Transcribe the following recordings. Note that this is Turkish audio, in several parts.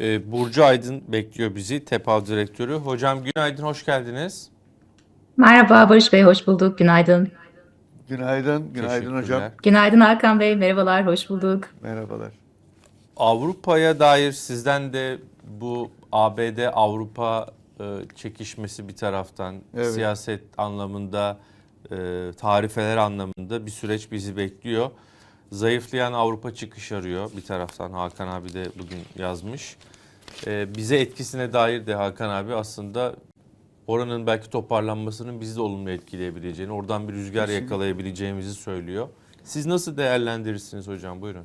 Ee, Burcu Aydın bekliyor bizi, TEPAV Direktörü. Hocam günaydın, hoş geldiniz. Merhaba Barış Bey, hoş bulduk. Günaydın. Günaydın, günaydın hocam. Günaydın Hakan Bey, merhabalar, hoş bulduk. Merhabalar. Avrupa'ya dair sizden de bu ABD-Avrupa e, çekişmesi bir taraftan, Evet. siyaset anlamında, e, tarifeler anlamında bir süreç bizi bekliyor. Zayıflayan Avrupa çıkış arıyor bir taraftan Hakan abi de bugün yazmış. E, bize etkisine dair de Hakan abi aslında oranın belki toparlanmasının bizi de olumlu etkileyebileceğini, oradan bir rüzgar Kesinlikle. yakalayabileceğimizi söylüyor. Siz nasıl değerlendirirsiniz hocam? Buyurun.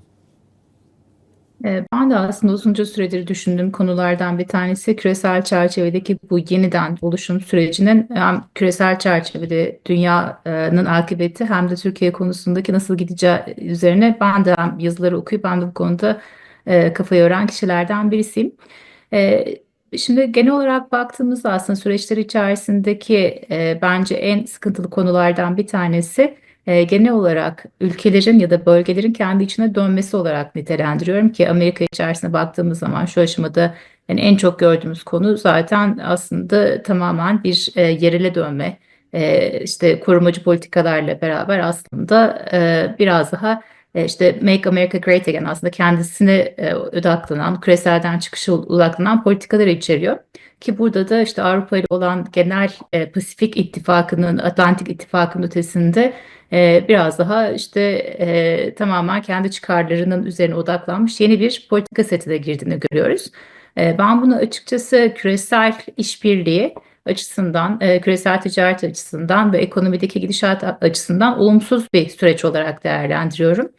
Ee, Ben de aslında uzunca süredir düşündüğüm konulardan bir tanesi küresel çerçevedeki bu yeniden oluşum sürecinin hem küresel çerçevede dünyanın akıbeti hem de Türkiye konusundaki nasıl gideceği üzerine ben de yazıları okuyup hem de bu konuda e, kafa yoran kişilerden birisiyim. E, Şimdi genel olarak baktığımızda aslında süreçler içerisindeki e, bence en sıkıntılı konulardan bir tanesi e, genel olarak ülkelerin ya da bölgelerin kendi içine dönmesi olarak nitelendiriyorum ki Amerika içerisine baktığımız zaman şu aşamada yani en çok gördüğümüz konu zaten aslında tamamen bir e, yerele dönme. E, işte korumacı politikalarla beraber aslında e, biraz daha e, işte Make America Great Again aslında kendisine e, odaklanan, küreselden çıkışa odaklanan politikaları içeriyor. Ki burada da işte Avrupa ile olan genel e, Pasifik İttifakı'nın, Atlantik İttifakı'nın ötesinde e, biraz daha işte e, tamamen kendi çıkarlarının üzerine odaklanmış yeni bir politika setine girdiğini görüyoruz. E, ben bunu açıkçası küresel işbirliği açısından, e, küresel ticaret açısından ve ekonomideki gidişat açısından olumsuz bir süreç olarak değerlendiriyorum.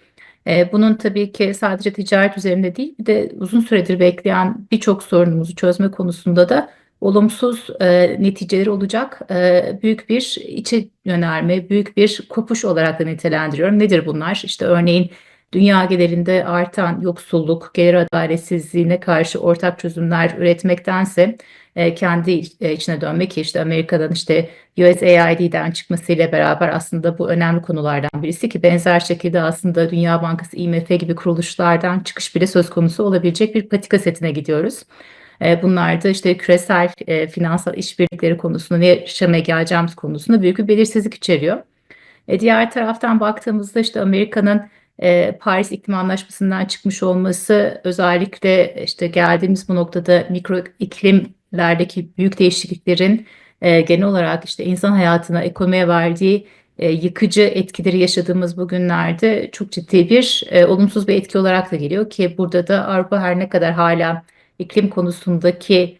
E, bunun tabii ki sadece ticaret üzerinde değil, bir de uzun süredir bekleyen birçok sorunumuzu çözme konusunda da olumsuz e, neticeleri olacak e, büyük bir içe yönelme, büyük bir kopuş olarak da nitelendiriyorum. Nedir bunlar? İşte örneğin dünya genelinde artan yoksulluk, gelir adaletsizliğine karşı ortak çözümler üretmektense e, kendi e, içine dönmek işte Amerika'dan işte USAID'den çıkmasıyla beraber aslında bu önemli konulardan birisi ki benzer şekilde aslında Dünya Bankası, IMF gibi kuruluşlardan çıkış bile söz konusu olabilecek bir patika setine gidiyoruz. E, Bunlar da işte küresel e, finansal işbirlikleri konusunda ne yaşamaya geleceğimiz konusunda büyük bir belirsizlik içeriyor. Diğer taraftan baktığımızda işte Amerika'nın e, Paris İklim Anlaşması'ndan çıkmış olması özellikle işte geldiğimiz bu noktada mikro iklimlerdeki büyük değişikliklerin e, genel olarak işte insan hayatına, ekonomiye verdiği e, yıkıcı etkileri yaşadığımız bu günlerde çok ciddi bir olumsuz bir etki olarak da geliyor ki burada da Avrupa her ne kadar hala iklim konusundaki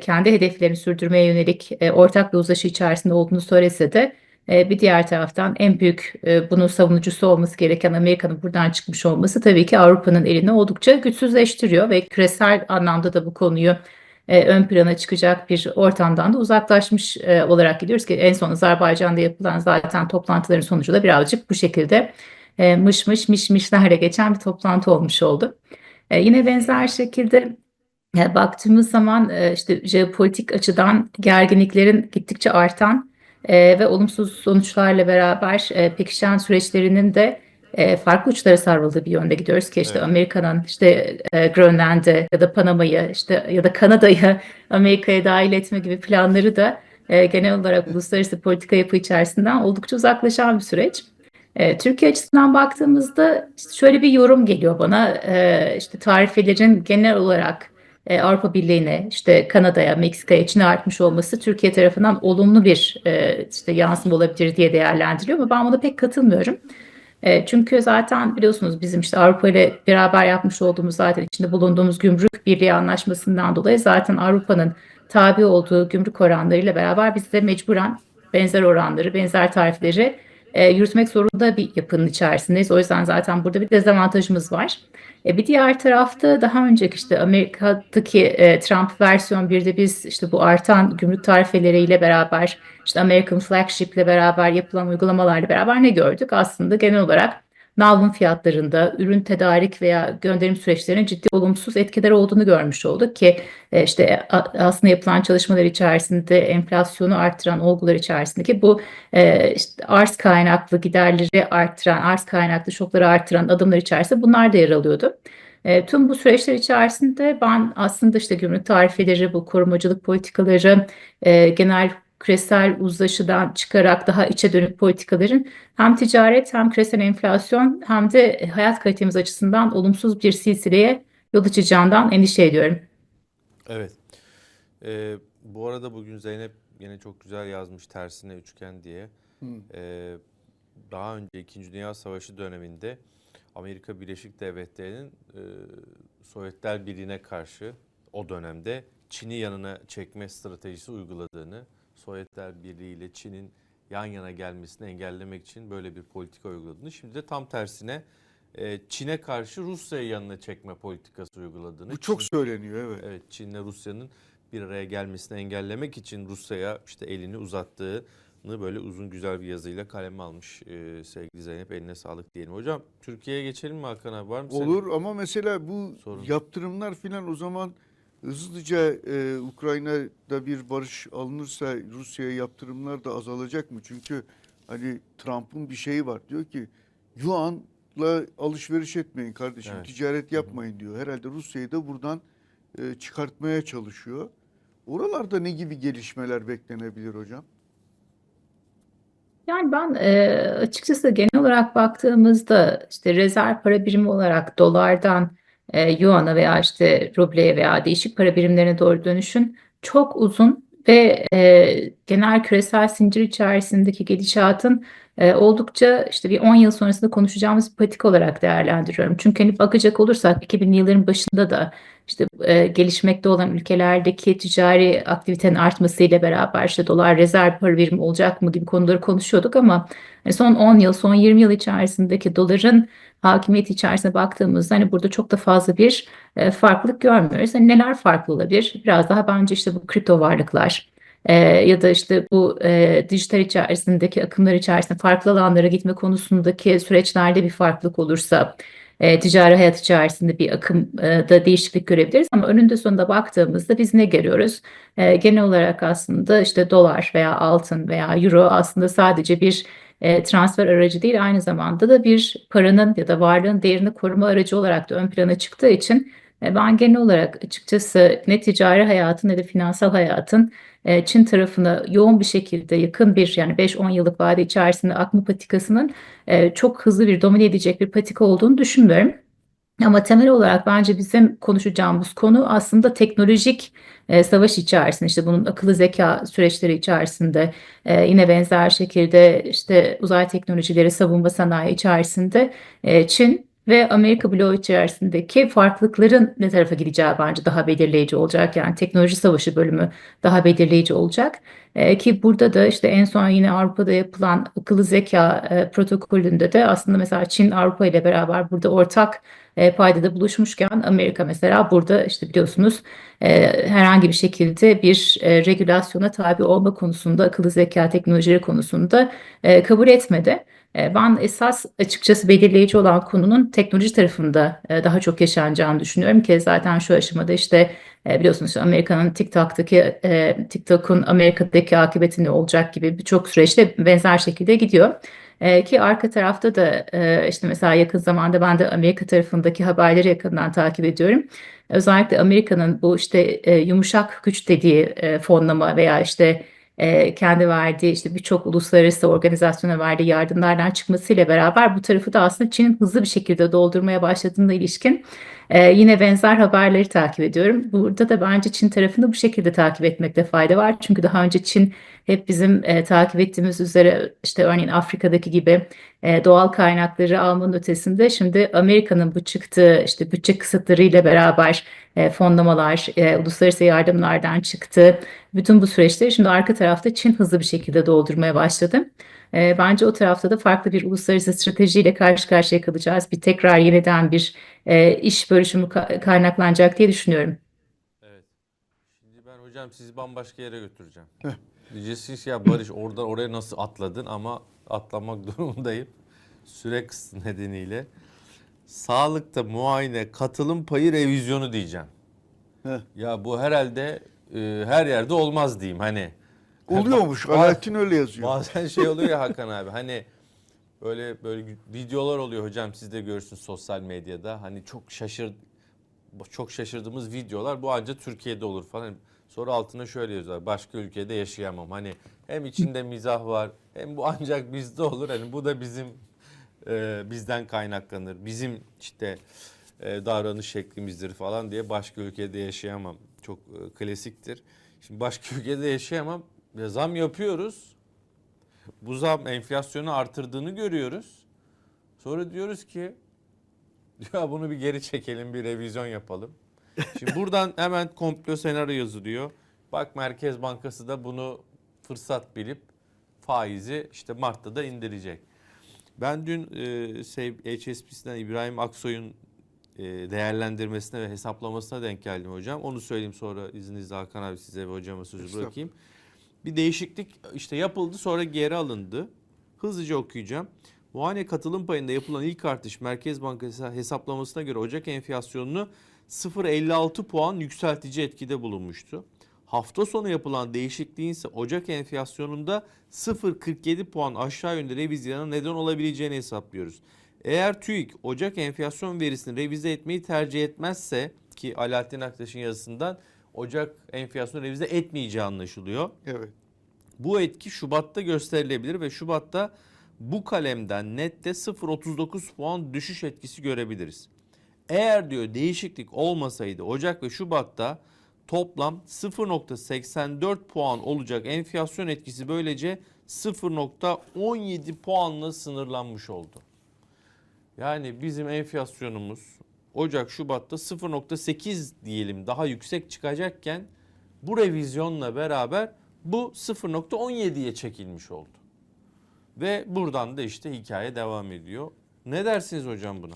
kendi hedeflerini sürdürmeye yönelik ortak bir uzlaşı içerisinde olduğunu söylese de bir diğer taraftan en büyük e, bunun savunucusu olması gereken Amerika'nın buradan çıkmış olması tabii ki Avrupa'nın elini oldukça güçsüzleştiriyor ve küresel anlamda da bu konuyu e, ön plana çıkacak bir ortamdan da uzaklaşmış e, olarak gidiyoruz ki en son Azerbaycan'da yapılan zaten toplantıların sonucu da birazcık bu şekilde e, mış mış miş mişlerle geçen bir toplantı olmuş oldu. E, yine benzer şekilde e, baktığımız zaman e, işte jeopolitik açıdan gerginliklerin gittikçe artan e, ve olumsuz sonuçlarla beraber e, pekişen süreçlerinin de e, farklı uçlara savrulduğu bir yönde gidiyoruz ki işte Evet. Amerika'nın işte e, Grönland'ı ya da Panama'yı işte ya da Kanada'yı Amerika'ya dahil etme gibi planları da e, genel olarak uluslararası politika yapı içerisinden oldukça uzaklaşan bir süreç. E, Türkiye açısından baktığımızda şöyle bir yorum geliyor bana. E, işte tarifelerin genel olarak e, Avrupa Birliği'ne, işte Kanada'ya, Meksika'ya, Çin'e artmış olması Türkiye tarafından olumlu bir e, işte yansıma olabilir diye değerlendiriyor ama ben buna pek katılmıyorum. E, çünkü zaten biliyorsunuz bizim işte Avrupa ile beraber yapmış olduğumuz zaten içinde bulunduğumuz gümrük birliği anlaşmasından dolayı zaten Avrupa'nın tabi olduğu gümrük oranlarıyla beraber biz de mecburen benzer oranları, benzer tarifleri e, yürütmek zorunda bir yapının içerisindeyiz. O yüzden zaten burada bir dezavantajımız var. E, bir diğer tarafta daha önceki işte Amerika'daki e, Trump versiyon 1'de biz işte bu artan gümrük tarifeleriyle beraber işte American Flagship ile beraber yapılan uygulamalarla beraber ne gördük? Aslında genel olarak nalbur fiyatlarında, ürün tedarik veya gönderim süreçlerinin ciddi olumsuz etkileri olduğunu görmüş olduk ki e, işte aslında yapılan çalışmalar içerisinde enflasyonu arttıran olgular içerisindeki bu e, işte arz kaynaklı giderleri arttıran, arz kaynaklı şokları arttıran adımlar içerisinde bunlar da yer alıyordu. E, tüm bu süreçler içerisinde ben aslında işte gümrük tarifeleri, bu korumacılık politikaları, genel küresel uzlaşıdan çıkarak daha içe dönük politikaların hem ticaret hem küresel enflasyon hem de hayat kalitemiz açısından olumsuz bir silsileye yol açacağından endişe ediyorum. Evet. Ee, bu arada bugün Zeynep yine çok güzel yazmış tersine üçgen diye. Ee, daha önce 2. Dünya Savaşı döneminde Amerika Birleşik Devletleri'nin e, Sovyetler Birliği'ne karşı o dönemde Çin'i yanına çekme stratejisi uyguladığını, Sovyetler Birliği ile Çin'in yan yana gelmesini engellemek için böyle bir politika uyguladığını, şimdi de tam tersine e, Çin'e karşı Rusya'yı yanına çekme politikası uyguladığını. Bu çok Çin- söyleniyor evet. Evet Çin'le Rusya'nın bir araya gelmesini engellemek için Rusya'ya işte elini uzattığını böyle uzun güzel bir yazıyla kaleme almış e, sevgili Zeynep eline sağlık diyelim. Hocam Türkiye'ye geçelim mi Hakan abi var mı senin? Olur ama mesela bu Sorun. yaptırımlar filan o zaman hızlıca e, Ukrayna'da bir barış alınırsa Rusya'ya yaptırımlar da azalacak mı? Çünkü hani Trump'ın bir şeyi var diyor ki Yuan'la alışveriş etmeyin kardeşim Evet. ticaret yapmayın diyor. Herhalde Rusya'yı da buradan e, çıkartmaya çalışıyor. Oralarda ne gibi gelişmeler beklenebilir hocam? Yani ben e, açıkçası genel olarak baktığımızda işte rezerv para birimi olarak dolardan e, yuana veya işte rubleye veya değişik para birimlerine doğru dönüşün çok uzun ve e, genel küresel zincir içerisindeki gidişatın e, oldukça işte bir 10 yıl sonrasında konuşacağımız bir patika olarak değerlendiriyorum. Çünkü hani bakacak olursak 2000'li yılların başında da işte e, gelişmekte olan ülkelerdeki ticari aktivitenin artmasıyla beraber işte dolar rezerv para birimi olacak mı gibi konuları konuşuyorduk ama hani son 10 yıl, son 20 yıl içerisindeki doların hakimiyeti içerisine baktığımızda hani burada çok da fazla bir e, farklılık görmüyoruz. Hani neler farklı olabilir? Biraz daha bence işte bu kripto varlıklar e, ya da işte bu e, dijital içerisindeki akımlar içerisinde farklı alanlara gitme konusundaki süreçlerde bir farklılık olursa e, ticari hayat içerisinde bir akımda değişiklik görebiliriz ama önünde sonunda baktığımızda biz ne görüyoruz? E, genel olarak aslında işte dolar veya altın veya euro aslında sadece bir e, transfer aracı değil aynı zamanda da bir paranın ya da varlığın değerini koruma aracı olarak da ön plana çıktığı için e, ben genel olarak açıkçası ne ticari hayatın ne de finansal hayatın e, Çin tarafına yoğun bir şekilde yakın bir yani 5-10 yıllık vade içerisinde akma patikasının e, çok hızlı bir domine edecek bir patika olduğunu düşünmüyorum. Ama temel olarak bence bizim konuşacağımız konu aslında teknolojik e, savaş içerisinde işte bunun akıllı zeka süreçleri içerisinde e, yine benzer şekilde işte uzay teknolojileri savunma sanayi içerisinde e, Çin ve Amerika bloğu içerisindeki farklılıkların ne tarafa gideceği bence daha belirleyici olacak. Yani teknoloji savaşı bölümü daha belirleyici olacak. E, ki burada da işte en son yine Avrupa'da yapılan akıllı zeka e, protokolünde de aslında mesela Çin Avrupa ile beraber burada ortak e, paydada buluşmuşken Amerika mesela burada işte biliyorsunuz e, herhangi bir şekilde bir e, regülasyona tabi olma konusunda akıllı zeka teknolojileri konusunda e, kabul etmedi. E, Ben esas açıkçası belirleyici olan konunun teknoloji tarafında e, daha çok yaşanacağını düşünüyorum ki zaten şu aşamada işte e, biliyorsunuz Amerika'nın TikTok'taki e, TikTok'un Amerika'daki akıbeti ne olacak gibi birçok süreçte benzer şekilde gidiyor. Ki arka tarafta da işte mesela yakın zamanda ben de Amerika tarafındaki haberleri yakından takip ediyorum. Özellikle Amerika'nın bu işte yumuşak güç dediği fonlama veya işte e, kendi verdiği işte birçok uluslararası organizasyona verdiği yardımlardan çıkmasıyla beraber bu tarafı da aslında Çin'in hızlı bir şekilde doldurmaya başladığına ilişkin e, yine benzer haberleri takip ediyorum. Burada da bence Çin tarafını bu şekilde takip etmekte fayda var. Çünkü daha önce Çin hep bizim e, takip ettiğimiz üzere işte örneğin Afrika'daki gibi e, doğal kaynakları almanın ötesinde şimdi Amerika'nın bu çıktığı işte bütçe kısıtlarıyla beraber e, fonlamalar, e, uluslararası yardımlardan çıktı. Bütün bu süreçleri şimdi arka tarafta Çin hızlı bir şekilde doldurmaya başladı. E, bence o tarafta da farklı bir uluslararası stratejiyle karşı karşıya kalacağız. Bir tekrar yeniden bir e, iş bölüşümü ka- kaynaklanacak diye düşünüyorum. Evet. Şimdi ben hocam sizi bambaşka yere götüreceğim. Diyeceksiniz ya Barış oradan oraya nasıl atladın ama atlamak durumundayım. Süre kısıtı nedeniyle. Sağlıkta muayene katılım payı revizyonu diyeceğim. Heh. Ya bu herhalde e, her yerde olmaz diyeyim hani. Oluyormuş. Alaaddin öyle yazıyor. Bazen şey oluyor ya Hakan abi hani böyle böyle videolar oluyor hocam siz de görürsünüz sosyal medyada. Hani çok şaşır çok şaşırdığımız videolar bu ancak Türkiye'de olur falan. Sonra altına şöyle yazıyorlar. Başka ülkede yaşayamam. Hani hem içinde mizah var hem bu ancak bizde olur. Hani bu da bizim e, bizden kaynaklanır. Bizim işte e, davranış şeklimizdir falan diye başka ülkede yaşayamam. Çok e, klasiktir. Şimdi başka ülkede yaşayamam. Ya zam yapıyoruz. Bu zam enflasyonu artırdığını görüyoruz. Sonra diyoruz ki ya bunu bir geri çekelim, bir revizyon yapalım. Şimdi buradan hemen komplo senaryo yazılıyor. Bak Merkez Bankası da bunu fırsat bilip faizi işte Mart'ta da indirecek. Ben dün e, şey, HSBC'den İbrahim Aksoy'un e, değerlendirmesine ve hesaplamasına denk geldim hocam. Onu söyleyeyim sonra izninizle Hakan abi size ve hocama sözü bırakayım. Bir değişiklik işte yapıldı sonra geri alındı. Hızlıca okuyacağım. Muayene katılım payında yapılan ilk artış Merkez Bankası hesaplamasına göre Ocak enflasyonunu 0.56 puan yükseltici etkide bulunmuştu. Hafta sonu yapılan değişikliğin ise Ocak enflasyonunda 0.47 puan aşağı yönde revizyona neden olabileceğini hesaplıyoruz. Eğer TÜİK Ocak enflasyon verisini revize etmeyi tercih etmezse ki Alaaddin Aktaş'ın yazısından Ocak enflasyonu revize etmeyeceği anlaşılıyor. Evet. Bu etki Şubat'ta gösterilebilir ve Şubat'ta bu kalemden nette 0.39 puan düşüş etkisi görebiliriz. Eğer diyor değişiklik olmasaydı Ocak ve Şubat'ta toplam 0.84 puan olacak enflasyon etkisi böylece 0.17 puanla sınırlanmış oldu. Yani bizim enflasyonumuz Ocak Şubat'ta 0.8 diyelim daha yüksek çıkacakken bu revizyonla beraber bu 0.17'ye çekilmiş oldu. Ve buradan da işte hikaye devam ediyor. Ne dersiniz hocam buna?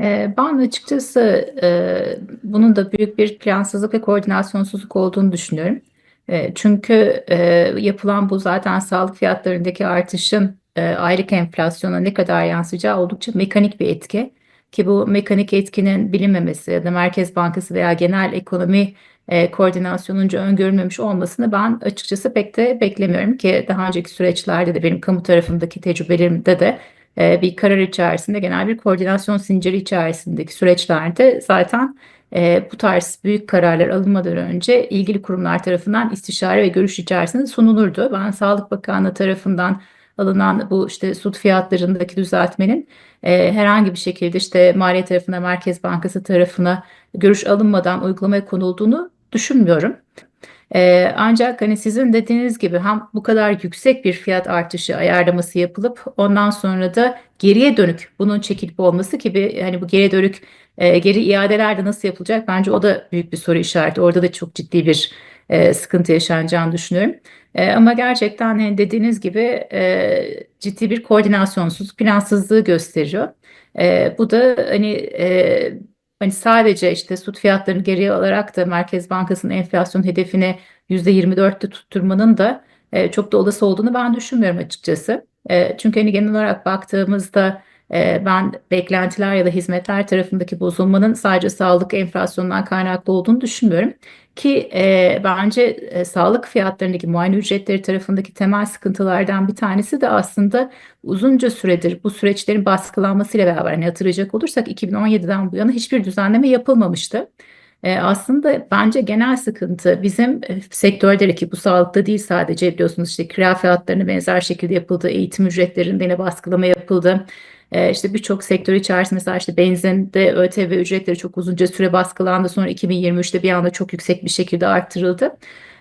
Ee, Ben açıkçası e, bunun da büyük bir plansızlık ve koordinasyonsuzluk olduğunu düşünüyorum. E, Çünkü e, yapılan bu zaten sağlık fiyatlarındaki artışın aylık enflasyona ne kadar yansıyacağı oldukça mekanik bir etki. Ki bu mekanik etkinin bilinmemesi ya da Merkez Bankası veya genel ekonomi e, koordinasyonunca öngörülmemiş olmasını ben açıkçası pek de beklemiyorum ki daha önceki süreçlerde de benim kamu tarafındaki tecrübelerimde de e, bir karar içerisinde genel bir koordinasyon zinciri içerisindeki süreçlerde zaten e, bu tarz büyük kararlar alınmadan önce ilgili kurumlar tarafından istişare ve görüş içerisinde sunulurdu. Ben Sağlık Bakanlığı tarafından alınan bu işte süt fiyatlarındaki düzeltmenin e, herhangi bir şekilde işte Maliye tarafına, Merkez Bankası tarafına görüş alınmadan uygulamaya konulduğunu düşünmüyorum. Ee, ancak hani sizin dediğiniz gibi hem bu kadar yüksek bir fiyat artışı ayarlaması yapılıp ondan sonra da geriye dönük bunun çekilip olması gibi hani bu geriye dönük e, geri iadeler de nasıl yapılacak bence o da büyük bir soru işareti. Orada da çok ciddi bir e, sıkıntı yaşanacağını düşünüyorum. E, ama gerçekten hani dediğiniz gibi e, ciddi bir koordinasyonsuz, plansızlığı gösteriyor. E, bu da hani e, Hani sadece işte süt fiyatlarını geriye alarak da Merkez Bankası'nın enflasyon hedefini %24'te tutturmanın da e, çok da olası olduğunu ben düşünmüyorum açıkçası. E, çünkü hani genel olarak baktığımızda ben beklentiler ya da hizmetler tarafındaki bozulmanın sadece sağlık enflasyonundan kaynaklı olduğunu düşünmüyorum. Ki e, bence e, sağlık fiyatlarındaki muayene ücretleri tarafındaki temel sıkıntılardan bir tanesi de aslında uzunca süredir bu süreçlerin baskılanmasıyla beraber hani hatırlayacak olursak 2017'den bu yana hiçbir düzenleme yapılmamıştı. E, aslında bence genel sıkıntı bizim e, sektörde ki bu sağlıkta değil sadece biliyorsunuz işte kira fiyatlarını benzer şekilde yapıldı, eğitim ücretlerinde yine baskılama yapıldı. E, işte birçok sektör içerisinde mesela işte benzinde ÖTV ücretleri çok uzunca süre baskılandı. Sonra 2023'te bir anda çok yüksek bir şekilde arttırıldı.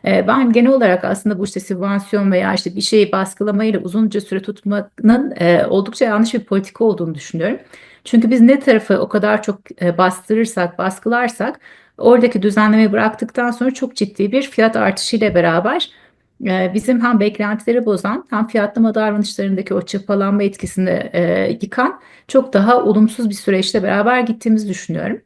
E, Ben genel olarak aslında bu işte sübvansiyon veya işte bir şeyi baskılamayla uzunca süre tutmanın e, oldukça yanlış bir politika olduğunu düşünüyorum. Çünkü biz ne tarafı o kadar çok e, bastırırsak, baskılarsak oradaki düzenlemeyi bıraktıktan sonra çok ciddi bir fiyat artışıyla beraber bizim hem beklentileri bozan hem fiyatlama davranışlarındaki o çapalanma etkisini e, yıkan çok daha olumsuz bir süreçle beraber gittiğimizi düşünüyorum.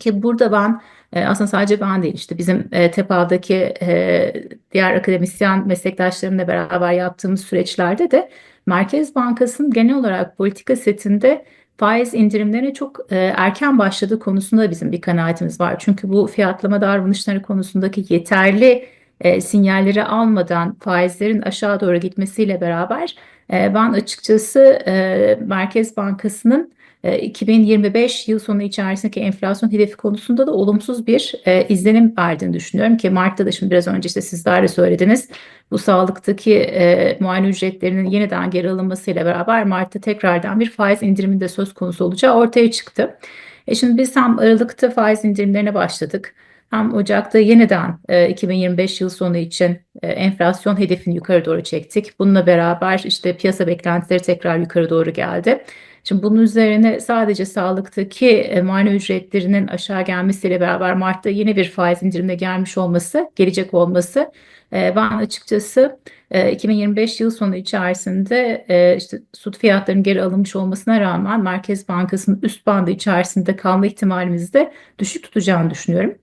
Ki burada ben e, aslında sadece ben değil işte bizim e, TEPA'daki e, diğer akademisyen meslektaşlarımla beraber yaptığımız süreçlerde de Merkez Bankası'nın genel olarak politika setinde faiz indirimlerine çok e, erken başladığı konusunda bizim bir kanaatimiz var. Çünkü bu fiyatlama davranışları konusundaki yeterli e, sinyalleri almadan faizlerin aşağı doğru gitmesiyle beraber e, ben açıkçası e, Merkez Bankası'nın e, 2025 yıl sonu içerisindeki enflasyon hedefi konusunda da olumsuz bir e, izlenim verdiğini düşünüyorum ki Mart'ta da şimdi biraz önce işte sizler de söylediniz. Bu sağlıktaki e, muayene ücretlerinin yeniden geri alınmasıyla beraber Mart'ta tekrardan bir faiz indiriminde söz konusu olacağı ortaya çıktı. E şimdi biz hem Aralık'ta faiz indirimlerine başladık. Hem Ocak'ta yeniden e, 2025 yıl sonu için e, enflasyon hedefini yukarı doğru çektik. Bununla beraber işte piyasa beklentileri tekrar yukarı doğru geldi. Şimdi bunun üzerine sadece sağlıktaki e, muayene ücretlerinin aşağı gelmesiyle beraber Mart'ta yeni bir faiz indirimine gelmiş olması, gelecek olması e, ben açıkçası e, 2025 yıl sonu içerisinde e, işte süt fiyatlarının geri alınmış olmasına rağmen Merkez Bankası'nın üst bandı içerisinde kalma ihtimalimizi de düşük tutacağını düşünüyorum.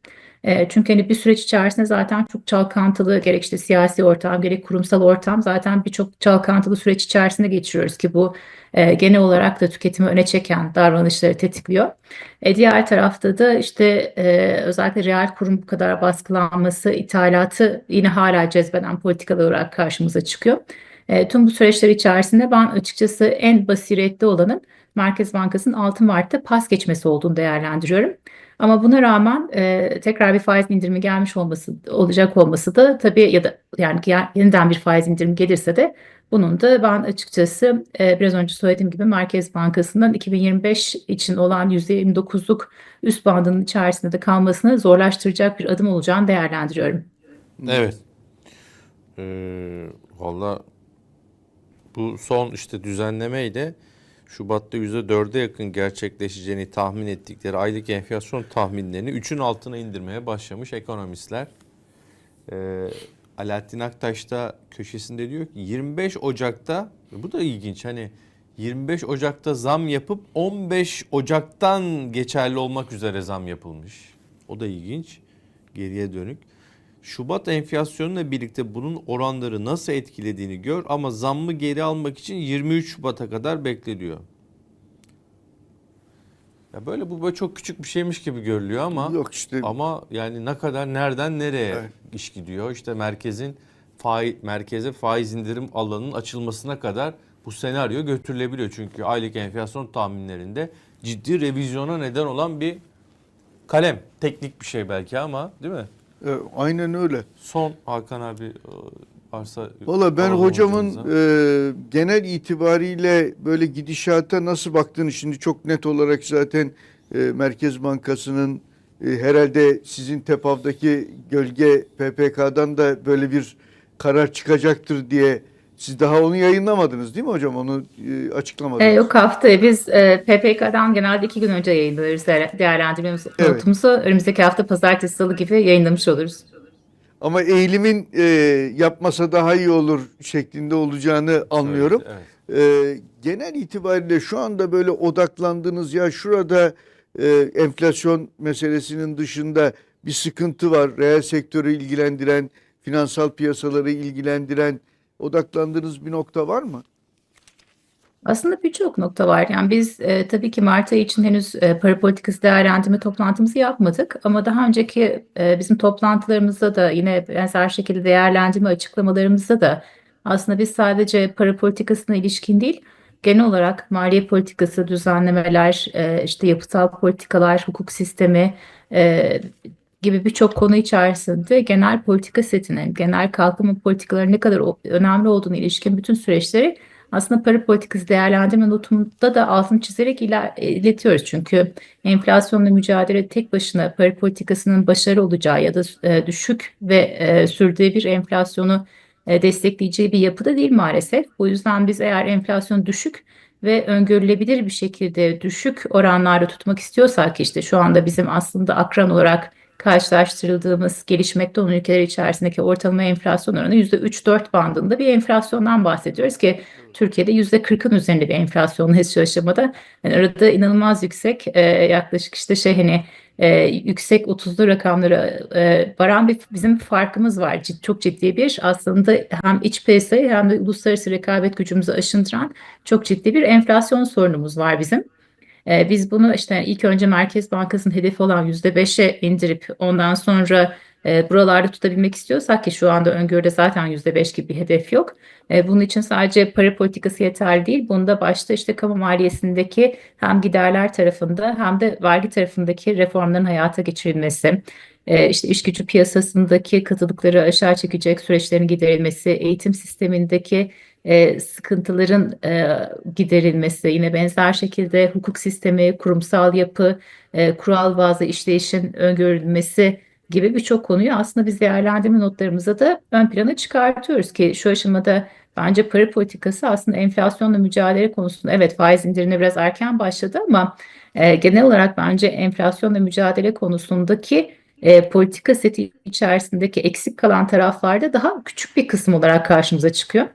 Çünkü hani bir süreç içerisinde zaten çok çalkantılı gerek işte siyasi ortam gerek kurumsal ortam zaten birçok çalkantılı süreç içerisinde geçiriyoruz ki bu genel olarak da tüketimi öne çeken davranışları tetikliyor. E, diğer tarafta da işte e, özellikle reel kurum bu kadar baskılanması ithalatı yine hala cezbeden politikalar olarak karşımıza çıkıyor. E, tüm bu süreçler içerisinde ben açıkçası en basiretli olanın Merkez Bankası'nın 6 Mart'ta pas geçmesi olduğunu değerlendiriyorum. Ama buna rağmen e, tekrar bir faiz indirimi gelmiş olması olacak olması da tabii ya da yani ya- yeniden bir faiz indirimi gelirse de bunun da ben açıkçası e, biraz önce söylediğim gibi Merkez Bankası'nın 2025 için olan %29'luk üst bandının içerisinde de kalmasını zorlaştıracak bir adım olacağını değerlendiriyorum. Evet. Ee, Valla bu son işte düzenlemeyle Şubat'ta %4'e yakın gerçekleşeceğini tahmin ettikleri aylık enflasyon tahminlerini 3'ün altına indirmeye başlamış ekonomistler. Ee, Alaaddin Aktaş da köşesinde diyor ki 25 Ocak'ta bu da ilginç hani 25 Ocak'ta zam yapıp 15 Ocak'tan geçerli olmak üzere zam yapılmış. O da ilginç. Geriye dönük. Şubat enflasyonuyla birlikte bunun oranları nasıl etkilediğini gör ama zammı geri almak için 23 Şubat'a kadar bekle diyor. Ya böyle bu böyle çok küçük bir şeymiş gibi görülüyor ama Yok işte ama yani ne kadar nereden nereye Evet. iş gidiyor? İşte merkezin faiz merkeze faiz indirim alanının açılmasına kadar bu senaryo götürülebiliyor. Çünkü aylık enflasyon tahminlerinde ciddi revizyona neden olan bir kalem. Teknik bir şey belki ama değil mi? E, aynen öyle. Son Hakan abi e, varsa Valla ben hocamın e, genel itibariyle böyle gidişata nasıl baktığını şimdi çok net olarak zaten e, Merkez Bankası'nın e, herhalde sizin TEPAV'daki gölge PPK'dan da böyle bir karar çıkacaktır diye siz daha onu yayınlamadınız değil mi hocam? Onu e, açıklamadınız. E, yok haftaya biz e, PPK'dan genelde iki gün önce yayınlarız değer- değerlendirmemiz Evet. notumuzu. Önümüzdeki hafta pazartesi salı gibi yayınlamış oluruz. Ama eğilimin e, yapmasa daha iyi olur şeklinde olacağını anlıyorum. Evet, evet. Ee, genel itibariyle şu anda böyle odaklandığınız ya şurada e, enflasyon meselesinin dışında bir sıkıntı var. Reel sektörü ilgilendiren, finansal piyasaları ilgilendiren odaklandığınız bir nokta var mı? Aslında birçok nokta var. Yani biz e, tabii ki Mart ayı için henüz e, para politikası değerlendirme toplantımızı yapmadık. Ama daha önceki e, bizim toplantılarımızda da yine benzer şekilde değerlendirme açıklamalarımızda da aslında biz sadece para politikasına ilişkin değil, genel olarak maliye politikası, düzenlemeler, e, işte yapısal politikalar, hukuk sistemi e, gibi birçok konu içerisinde genel politika setinin, genel kalkınma politikaları ne kadar o- önemli olduğunu ilişkin bütün süreçleri aslında para politikası değerlendirme notumunda da altını çizerek iler- iletiyoruz. Çünkü enflasyonla mücadele tek başına para politikasının başarı olacağı ya da e, düşük ve e, sürdürülebilir enflasyonu e, destekleyeceği bir yapıda değil maalesef. Bu yüzden biz eğer enflasyon düşük ve öngörülebilir bir şekilde düşük oranlarda tutmak istiyorsak işte şu anda bizim aslında akran olarak karşılaştırıldığımız gelişmekte olan ülkeler içerisindeki ortalama enflasyon oranı %3-4 bandında bir enflasyondan bahsediyoruz ki Türkiye'de %40'ın üzerinde bir enflasyonla şu aşamada. Yani arada inanılmaz yüksek e, yaklaşık işte şey hani e, yüksek 30'lu rakamlara e, varan bir bizim farkımız var. Cid- çok ciddi bir aslında hem iç piyasayı hem de uluslararası rekabet gücümüzü aşındıran çok ciddi bir enflasyon sorunumuz var bizim. Ee, biz bunu işte ilk önce Merkez Bankası'nın hedefi olan %5'e indirip ondan sonra e, buralarda tutabilmek istiyorsak ki şu anda öngörüde zaten %5 gibi bir hedef yok. E, bunun için sadece para politikası yeterli değil. Bunda başta işte kamu maliyesindeki hem giderler tarafında hem de vergi tarafındaki reformların hayata geçirilmesi, e, işte iş gücü piyasasındaki katılıkları aşağı çekecek süreçlerin giderilmesi, eğitim sistemindeki e, sıkıntıların e, giderilmesi, yine benzer şekilde hukuk sistemi, kurumsal yapı, e, kural bazı işleyişin öngörülmesi gibi birçok konuyu aslında biz değerlendirme notlarımıza da ön plana çıkartıyoruz ki şu aşamada bence para politikası aslında enflasyonla mücadele konusunda evet faiz indirine biraz erken başladı ama e, genel olarak bence enflasyonla mücadele konusundaki e, politika seti içerisindeki eksik kalan taraflarda daha küçük bir kısım olarak karşımıza çıkıyor.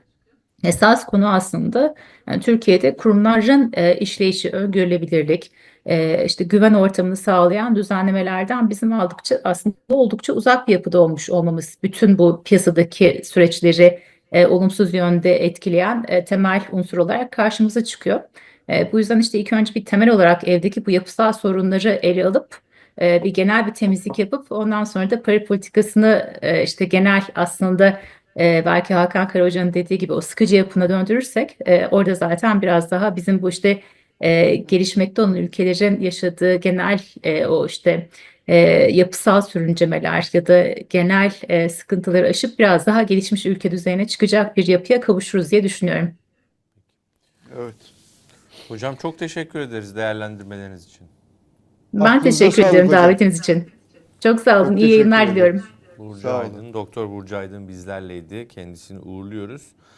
Esas konu aslında yani Türkiye'de kurumların e, işleyişi, öngörülebilirlik, e, işte güven ortamını sağlayan düzenlemelerden bizim aldıkça aslında oldukça uzak bir yapıda olmuş olmamız, bütün bu piyasadaki süreçleri e, olumsuz yönde etkileyen e, temel unsur olarak karşımıza çıkıyor. E, bu yüzden işte ilk önce bir temel olarak evdeki bu yapısal sorunları ele alıp e, bir genel bir temizlik yapıp ondan sonra da para politikasını e, işte genel aslında e, belki Hakan Karahoca'nın dediği gibi o sıkıcı yapına döndürürsek e, orada zaten biraz daha bizim bu işte e, gelişmekte olan ülkelerin yaşadığı genel e, o işte e, yapısal sürüncemeler ya da genel e, sıkıntıları aşıp biraz daha gelişmiş ülke düzeyine çıkacak bir yapıya kavuşuruz diye düşünüyorum. Evet. Hocam çok teşekkür ederiz değerlendirmeleriniz için. Ben Aklınıza teşekkür ederim davetiniz için. Çok sağ olun. Çok İyi yayınlar ederim. diliyorum. Burcu Sağ olun. Aydın, Doktor Burcu Aydın bizlerleydi. Kendisini uğurluyoruz.